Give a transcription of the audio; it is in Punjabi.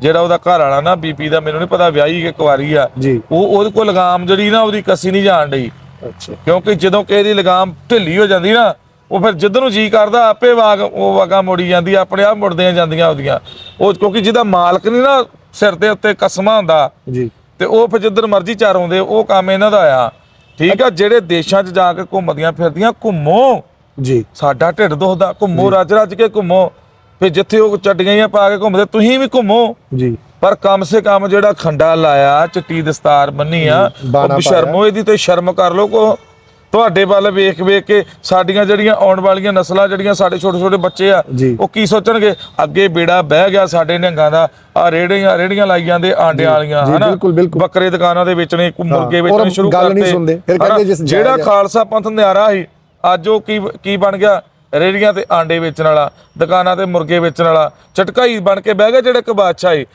ਜਿਹੜਾ ਉਹਦਾ ਘਰ ਵਾਲਾ ਨਾ ਬੀਪੀ ਦਾ ਮੈਨੂੰ ਨਹੀਂ ਪਤਾ ਵਿਆਹੀ ਕਿ ਕੁਆਰੀ ਆ। ਉਹ ਉਹਦੇ ਕੋਲ ਲਗਾਮ ਜਿਹੜੀ ਨਾ ਉਹਦੀ ਕੱਸੀ ਨਹੀਂ ਜਾਣ ਅੱਛਾ। ਕਿਉਂਕਿ ਜਦੋਂ ਕਿਸੇ ਦੀ ਲਗਾਮ ਢਿੱਲੀ ਹੋ ਜਾਂਦੀ ਨਾ ਉਹ ਫਿਰ ਜਿੱਧਰ ਨੂੰ ਜੀ ਕਰਦਾ ਆਪੇ ਵਾਗ ਉਹ ਵਾਗਾ ਮੋੜੀ ਜਾਂਦੀ ਆਪਣੇ ਆਪ ਮੁੜਦੀਆਂ ਜਾਂਦੀਆਂ ਉਹਦੀਆਂ। ਉਹ ਕਿਉਂਕਿ ਜਿਹਦਾ ਮਾਲਕ ਨਹੀਂ ਨਾ ਸਿਰ ਦੇ ਉੱਤੇ ਕਸਮਾ ਹੁੰਦਾ ਜੀ। ਤੇ ਉਹ ਫਿਰ ਜਿੱਧਰ ਮਰਜ਼ੀ ਚਾਰ ਆਉਂਦੇ ਉਹ ਕੰਮ ਇਹਨਾਂ ਦਾ ਆ। ਠੀਕ ਆ ਜਿਹੜੇ ਦੇਸ਼ਾਂ 'ਚ ਜਾ ਕੇ ਘੁੰਮਦੀਆਂ ਫਿਰਦੀਆਂ ਘੁੰਮੋ। ਜੀ। ਸਾਡਾ ਢਿੱਡ ਦੁਖਦਾ ਘੁੰਮੋ ਰੱਜ ਰੱਜ ਕੇ ਘੁੰਮੋ। ਫਿਰ ਜਿੱਥੇ ਉਹ ਚੱਡੀਆਂ ਪਾ ਕੇ ਘੁੰਮਦੇ ਤੁਸੀਂ ਵੀ ਘੁੰਮੋ। ਜੀ। ਪਰ ਕਮ ਸੇ ਕਮ ਜਿਹੜਾ ਖੰਡਾ ਲਾਇਆ ਚਿੱਟੀ ਦਸਤਾਰ ਬੰਨੀ ਆ ਉਹ ਸ਼ਰਮੋ ਇਹਦੀ ਤੇ ਸ਼ਰਮ ਕਰ ਲੋ ਕੋ। ਤੁਹਾਡੇ ਵੱਲ ਵੇਖ ਵੇਖ ਕੇ ਸਾਡੀਆਂ ਜਿਹੜੀਆਂ ਆਉਣ ਵਾਲੀਆਂ ਨਸਲਾਂ ਜਿਹੜੀਆਂ ਸਾਡੇ ਛੋਟੇ ਛੋਟੇ ਬੱਚੇ ਆ। ਉਹ ਕੀ ਸੋਚਣਗੇ? ਅੱਗੇ ਬੇੜਾ ਬਹਿ ਗਿਆ ਸਾਡੇ ਨਿਹੰਗਾਂ ਦਾ ਆ ਰੇੜੀਆਂ ਰੇੜੀਆਂ ਲਾਈ ਜਾਂਦੇ ਆਂਡਿਆਂ ਵਾਲੀਆਂ ਹਨਾ। ਬੱਕਰੇ ਦੁਕਾਨਾਂ ਦੇ ਵੇਚਣੇ ਮੁਰਗੇ ਵੇਚਣੇ ਸ਼ੁਰੂ ਕਰਤੇ। ਜਿਹੜਾ। ਖਾਲਸਾ ਪੰਥ ਨਿਆਰਾ ਸੀ ਅੱਜ ਉਹ ਕੀ ਕੀ ਬਣ ਗਿਆ? ਰੇੜੀਆਂ ਤੇ ਆਂਡੇ ਵੇਚਣ ਵਾਲਾ, ਦੁਕਾਨਾਂ ਤੇ ਮੁਰਗੇ ਵੇਚਣ ਵਾਲਾ, ਚਟਕਾਈ ਬਣ ਕੇ ਬਹਿ ਗਿਆ ਜਿਹੜੇ ਇੱਕ ਬਾਦਸ਼ਾਹ ਸੀ